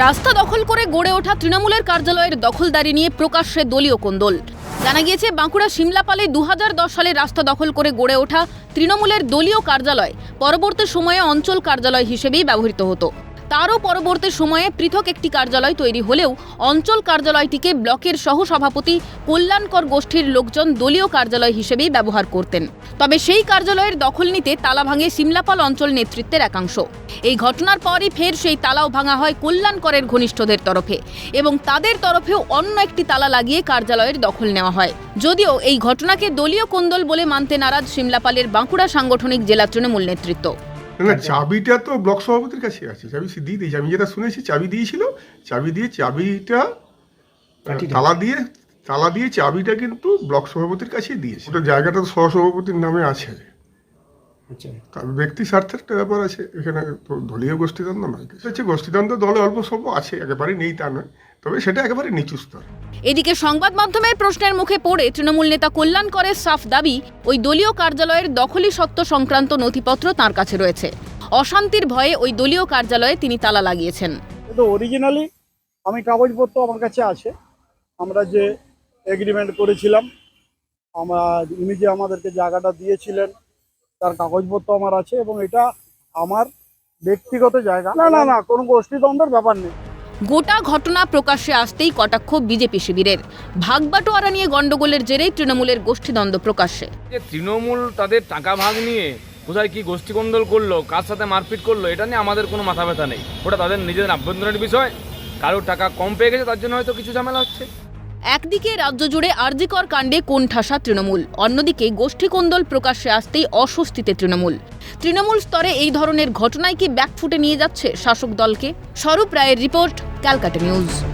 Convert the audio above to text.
রাস্তা দখল করে গড়ে ওঠা তৃণমূলের কার্যালয়ের দখলদারি নিয়ে প্রকাশ্যে দলীয় কোন্দল। জানা গিয়েছে, বাঁকুড়া সিমলাপালে দু হাজার দশ সালে রাস্তা দখল করে গড়ে ওঠা তৃণমূলের দলীয় কার্যালয় পরবর্তী সময়ে অঞ্চল কার্যালয় হিসেবেই ব্যবহৃত হতো। তারও পরবর্তী সময়ে পৃথক একটি কার্যালয় তৈরি হলেও অঞ্চল কার্যালয়টিকে ব্লকের সহসভাপতি কল্যাণকর গোষ্ঠীর লোকজন দলীয় কার্যালয় হিসেবেই ব্যবহার করতেন। তবে সেই কার্যালয়ের দখল নিতে তালা ভাঙে সিমলাপাল অঞ্চল নেতৃত্বের একাংশ। এই ঘটনার পরই ফের সেই তালাও ভাঙা হয় কল্যাণকরের ঘনিষ্ঠদের তরফে এবং তাদের তরফেও অন্য একটি তালা লাগিয়ে কার্যালয়ের দখল নেওয়া হয়। যদিও এই ঘটনাকে দলীয় কোন্দল বলে মানতে নারাজ সিমলাপালের বাঁকুড়া সাংগঠনিক জেলা তৃণমূল নেতৃত্ব। না চাবিটা তো ব্লক সভাপতির কাছে আছে। চাবি সে দিয়ে দিয়েছে। আমি যেটা শুনেছি চাবি দিয়েছিল। চাবি দিয়ে চাবিটা তালা দিয়ে তালা দিয়ে চাবিটা কিন্তু ব্লক সভাপতির কাছেই দিয়েছে। ওটা জায়গাটা তো সহসভাপতির নামে আছে। আচ্ছা। ব্যক্তি স্বার্থের একটা ব্যাপার আছে। এখানে তো দলীয় গোষ্ঠীদ্বন্দ্ব নয়। হচ্ছে গোষ্ঠীদ্বন্দ্ব দলে অল্প স্বল্প আছে। একেবারে নেই তা নয়। তবে সেটা একেবারে নিচু স্তর। এদিকে সংবাদ মাধ্যমের প্রশ্নের মুখে পড়ে তৃণমূল নেতা কল্যাণকরের সাফ দাবি ওই দলীয় কার্যালয়ের দখলি সত্ত্ব সংক্রান্ত নথিপত্র তার কাছে রয়েছে। অশান্তির ভয়ে ওই দলীয় কার্যালয়ে তিনি তালা লাগিয়েছেন। কিন্তু অরিজিনালি আমি কাগজপত্র আমার কাছে আছে। আমরা যে এগ্রিমেন্ট করেছিলাম আমরা উনি যে আমাদেরকে জায়গাটা দিয়েছিলেন তার কাগজপত্র আমার আছে এবং এটা আমার ব্যক্তিগত জায়গা। না না না কোনো গোষ্ঠীদ্বন্দ্বের ব্যাপার নেই। গোটা ঘটনা প্রকাশ্যে আসতেই কটাক্ষ বিজেপি শিবিরের। ভাগবাটোয়ারা নিয়ে গন্ডগোলের জেরেই তৃণমূলের গোষ্ঠীদ্বন্দ্ব প্রকাশ্যে। যে তৃণমূল তাদের টাকা ভাগ নিয়ে কোথায় কি গোষ্ঠী গোষ্ঠীকন্দল করল কার সাথে মারপিট করল এটা নিয়ে আমাদের কোনো মাথা ব্যথা নেই। ওটা তাদের নিজেদের আভ্যন্তরীণ বিষয়। কারোর টাকা কম পেয়ে গেছে তার জন্য হয়তো কিছু ঝামেলা হচ্ছে। একদিকে রাজ্য জুড়ে আরজিকর কাণ্ডে কোণঠাসা তৃণমূল অন্যদিকে গোষ্ঠী গোষ্ঠীকোন্দল প্রকাশ্যে আসতেই অস্বস্তিতে তৃণমূল। তৃণমূল স্তরে এই ধরনের ঘটনায় কি ব্যাকফুটে নিয়ে যাচ্ছে শাসক দলকে? স্বরূপ রায়ের রিপোর্ট ক্যালকাটা নিউজ।